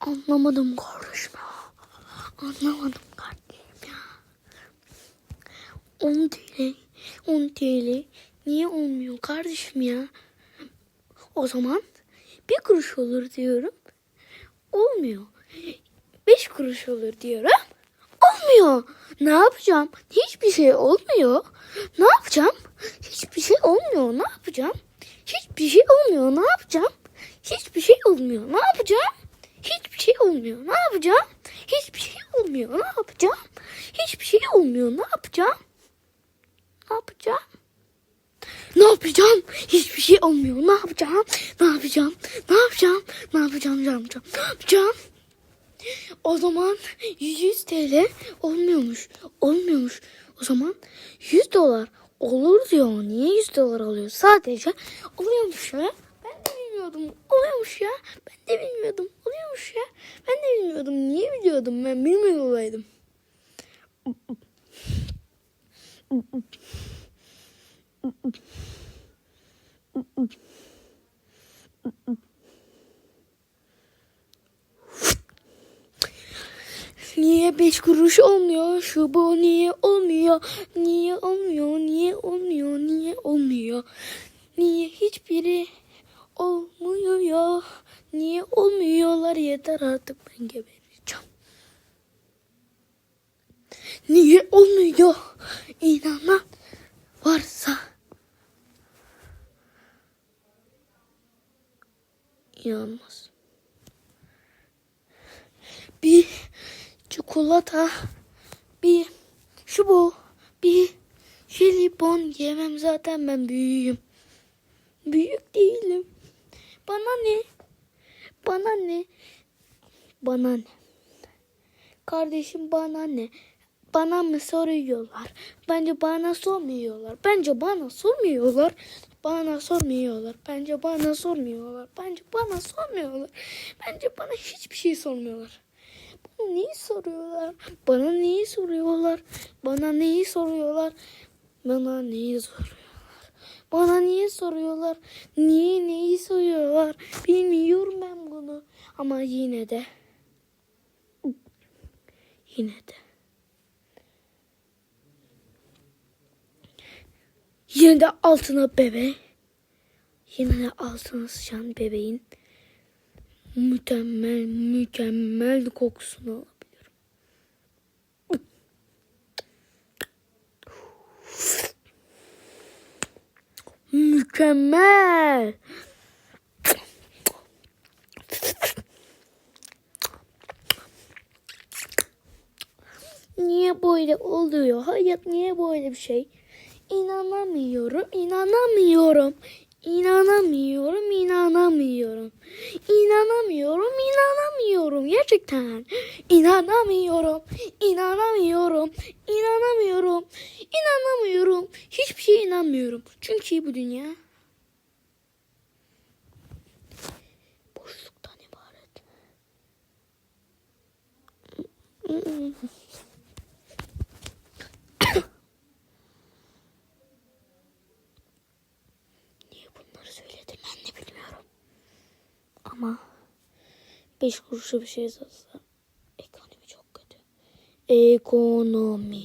Anlamadım kardeşim ya. Anlamadım kardeşim ya. 10 TL, 10 TL niye olmuyor kardeşim ya? O zaman bir kuruş olur diyorum. Olmuyor. 5 kuruş olur diyorum. Olmuyor. Ne yapacağım? Hiçbir şey olmuyor. Ne yapacağım? Hiçbir şey olmuyor. Ne yapacağım? Hiçbir şey olmuyor. Ne yapacağım? Hiçbir şey olmuyor. Ne yapacağım? Hiçbir şey olmuyor. Ne yapacağım? Hiçbir şey olmuyor. Ne yapacağım? Hiçbir şey olmuyor. Ne yapacağım? Ne yapacağım? Ne yapacağım? Hiçbir şey olmuyor. Ne yapacağım? Ne yapacağım? Ne yapacağım? Ne yapacağım? Ne yapacağım? Ne yapacağım? O zaman 100 TL olmuyormuş. Olmuyormuş. O zaman 100 dolar olur diyor. Niye 100 dolar alıyor? Sadece oluyormuş ya. Ben de bilmiyordum. Oluyormuş ya. Ben de bilmiyordum. Oluyormuş ya. Ben de bilmiyordum. Niye biliyordum? Ben bilmiyor olaydım. Niye beş kuruş olmuyor? Şu bu niye olmuyor? Niye olmuyor? Niye olmuyor? Niye olmuyor? Niye hiçbiri olmuyor? Niye olmuyorlar? Yeter artık ben gebereceğim. Niye olmuyor? İnanan varsa inanmaz. Bir çikolata, bir şu bu, bir jelibon yemem zaten ben büyüğüm. Büyük değilim. Bana ne? Bana ne? Bana ne? Kardeşim bana ne? Bana mı soruyorlar? Bence bana sormuyorlar. Bence bana sormuyorlar. Bana sormuyorlar. Bence bana sormuyorlar. Bence bana sormuyorlar. Bence bana hiçbir şey sormuyorlar. Bana neyi soruyorlar? Bana neyi soruyorlar? Bana neyi soruyorlar? Bana neyi soruyorlar? Bana niye soruyorlar? Niye neyi soruyorlar? Bilmiyorum ben bunu. Ama yine de yine de Yine altına bebe. Yine altına sıçan bebeğin mükemmel mükemmel kokusunu alabilirim. Mükemmel. Niye böyle oluyor? Hayat niye böyle bir şey? İnanamıyorum, inanamıyorum. İnanamıyorum, inanamıyorum. İnanamıyorum, inanamıyorum. Gerçekten. İnanamıyorum, inanamıyorum, inanamıyorum, inanamıyorum. Hiçbir şeye inanmıyorum. Çünkü bu dünya boşluktan ibaret. 5 kuruşa bir şey satsa. Ekonomi çok kötü. Ekonomi.